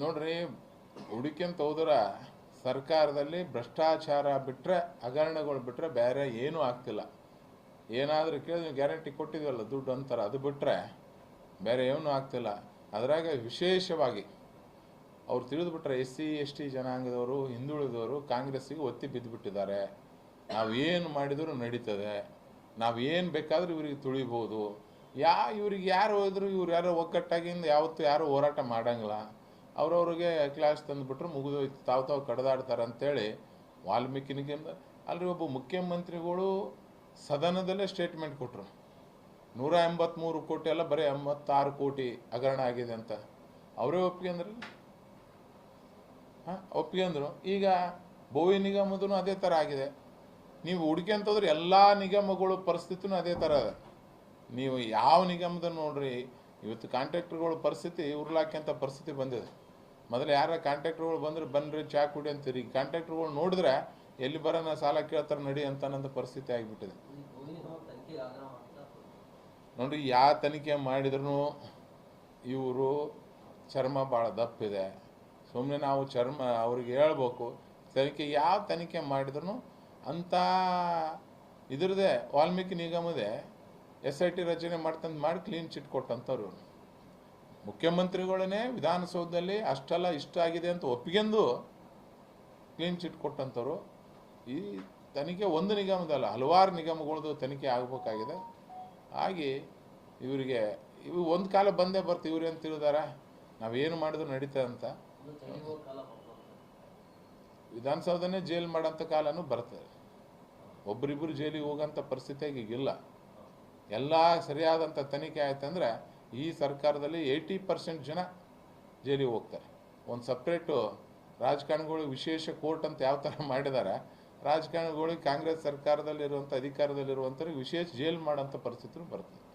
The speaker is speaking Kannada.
ನೋಡ್ರಿ, ಹುಡುಕ್ಯಂತ ಹೋದ್ರ ಸರ್ಕಾರದಲ್ಲಿ ಭ್ರಷ್ಟಾಚಾರ ಬಿಟ್ಟರೆ ಹಗರಣಗಳು ಬಿಟ್ಟರೆ ಬೇರೆ ಏನೂ ಆಗ್ತಿಲ್ಲ. ಏನಾದರೂ ಕೇಳಿದ್ರೆ ಗ್ಯಾರಂಟಿ ಕೊಟ್ಟಿದ್ವಲ್ಲ ದುಡ್ಡು ಅಂತಾರೆ, ಅದು ಬಿಟ್ಟರೆ ಬೇರೆ ಏನೂ ಆಗ್ತಿಲ್ಲ. ಅದ್ರಾಗ ವಿಶೇಷವಾಗಿ ಅವ್ರು ತಿಳಿದುಬಿಟ್ರೆ ಎಸ್ ಸಿ ಎಸ್ ಟಿ ಜನಾಂಗದವರು, ಹಿಂದುಳಿದವರು ಕಾಂಗ್ರೆಸ್ಸಿಗೆ ಒತ್ತಿ ಬಿದ್ದುಬಿಟ್ಟಿದ್ದಾರೆ ನಾವು ಏನು ಮಾಡಿದರೂ ನಡೀತದೆ. ನಾವು ಏನು ಬೇಕಾದರೂ ಇವ್ರಿಗೆ ತುಳಿಬೋದು. ಯಾ, ಇವ್ರಿಗೆ ಯಾರು ಹೋದ್ರು ಇವ್ರು ಯಾರೋ ಒಗ್ಗಟ್ಟಾಗಿಂದ ಯಾವತ್ತೂ ಯಾರೂ ಹೋರಾಟ ಮಾಡಂಗಿಲ್ಲ. ಅವ್ರವ್ರಿಗೆ ಕ್ಲಾಸ್ ತಂದುಬಿಟ್ರು ಮುಗಿದೋಯ್ತು. ತಾವು ತಾವು ಕಡ್ದಾಡ್ತಾರೆ ಅಂತೇಳಿ ವಾಲ್ಮೀಕಿನಿಗೆ ಅಲ್ಲಿ ಒಬ್ಬ ಮುಖ್ಯಮಂತ್ರಿಗಳು ಸದನದಲ್ಲೇ ಸ್ಟೇಟ್ಮೆಂಟ್ ಕೊಟ್ಟರು ನೂರ ಎಂಬತ್ತ್ಮೂರು ಕೋಟಿ ಅಲ್ಲ, ಬರೀ ಎಂಬತ್ತಾರು ಕೋಟಿ ಹಗರಣ ಆಗಿದೆ ಅಂತ. ಅವರೇ ಒಪ್ಪಿಗೆ ಅಂದ್ರೆ? ಹಾಂ ಒಪ್ಪಿಗೆಂದ್ರು ಈಗ ಭೂವಿ ನಿಗಮದೂ ಅದೇ ಥರ ಆಗಿದೆ. ನೀವು ಹುಡುಕ್ಯಂತಂದ್ರೆ ಎಲ್ಲ ನಿಗಮಗಳು ಪರಿಸ್ಥಿತಿನೂ ಅದೇ ಥರ ಅದ. ನೀವು ಯಾವ ನಿಗಮದ ನೋಡ್ರಿ, ಇವತ್ತು ಕಾಂಟ್ರಾಕ್ಟರ್ಗಳ ಪರಿಸ್ಥಿತಿ ಉರ್ಲಾಕ್ಯಂತ ಪರಿಸ್ಥಿತಿ ಬಂದಿದೆ. ಮೊದಲು ಯಾರ ಕಾಂಟ್ರಾಕ್ಟರ್ಗಳು ಬಂದ್ರೆ ಬನ್ರಿ, ಚಾ ಕುಡಿ ಅಂತೀರಿ. ಕಾಂಟ್ರಾಕ್ಟರ್ಗಳು ನೋಡಿದ್ರೆ ಎಲ್ಲಿ ಬರೋಣ ಸಾಲ ಕೇಳ್ತಾರೆ ನಡಿ ಅಂತ ಅನ್ನೋ ಪರಿಸ್ಥಿತಿ ಆಗಿಬಿಟ್ಟಿದೆ. ನೋಡ್ರಿ ಯಾವ ತನಿಖೆ ಮಾಡಿದ್ರು ಇವರು ಚರ್ಮ ಭಾಳ ದಪ್ಪಿದೆ. ಸುಮ್ಮನೆ ನಾವು ಚರ್ಮ ಅವ್ರಿಗೆ ಹೇಳ್ಬೇಕು, ತನಿಖೆ ಯಾವ ತನಿಖೆ ಮಾಡಿದ್ರು ಅಂಥ ಇದ್ರದೇ ವಾಲ್ಮೀಕಿ ನಿಗಮದೇ ಎಸ್ ಐ ಟಿ ರಚನೆ ಮಾಡ್ತಂದು ಮಾಡಿ ಕ್ಲೀನ್ ಚಿಟ್ ಕೊಟ್ಟಂಥವ್ರು ಇವ್ರು. ಮುಖ್ಯಮಂತ್ರಿಗಳನ್ನೇ ವಿಧಾನಸೌಧದಲ್ಲಿ ಅಷ್ಟೆಲ್ಲ ಇಷ್ಟ ಆಗಿದೆ ಅಂತ ಒಪ್ಪಿಗೆಂದು ಕ್ಲೀನ್ ಚಿಟ್ ಕೊಟ್ಟಂಥವ್ರು, ಈ ತನಿಖೆ ಒಂದು ನಿಗಮದಲ್ಲ ಹಲವಾರು ನಿಗಮಗಳದ್ದು ತನಿಖೆ ಆಗಬೇಕಾಗಿದೆ. ಹಾಗೆ ಇವರಿಗೆ, ಇವು ಒಂದು ಕಾಲ ಬಂದೇ ಬರ್ತೀವಿ ಇವ್ರು ಏನು ತಿಳಿದಾರ? ನಾವೇನು ಮಾಡಿದ್ರು ನಡೀತದೆ ಅಂತ. ವಿಧಾನಸೌಧನೇ ಜೈಲ್ ಮಾಡೋಂಥ ಕಾಲನೂ ಬರ್ತದೆ. ಒಬ್ಬರಿಬ್ಬರು ಜೈಲಿಗೆ ಹೋಗೋಂಥ ಪರಿಸ್ಥಿತಿಯಾಗಿ ಈಗಿಲ್ಲ ಎಲ್ಲ ಸರಿಯಾದಂಥ ತನಿಖೆ ಆಯ್ತಂದ್ರೆ ಈ ಸರ್ಕಾರದಲ್ಲಿ ಏಯ್ಟಿ ಪರ್ಸೆಂಟ್ ಜನ ಜೈಲಿಗೆ ಹೋಗ್ತಾರೆ. ಒಂದು ಸಪ್ರೇಟು ರಾಜಕಾರಣಿಗಳಿಗೆ ವಿಶೇಷ ಕೋರ್ಟ್ ಅಂತ ಯಾವ ಥರ ಮಾಡಿದ್ದಾರೆ ರಾಜಕಾರಣಿಗಳಿಗೆ ಕಾಂಗ್ರೆಸ್ ಸರ್ಕಾರದಲ್ಲಿರುವಂಥ ಅಧಿಕಾರದಲ್ಲಿರುವಂಥವ್ರಿಗೆ ವಿಶೇಷ ಜೈಲ್ ಮಾಡೋಂಥ ಪರಿಸ್ಥಿತಿ ಬರ್ತದೆ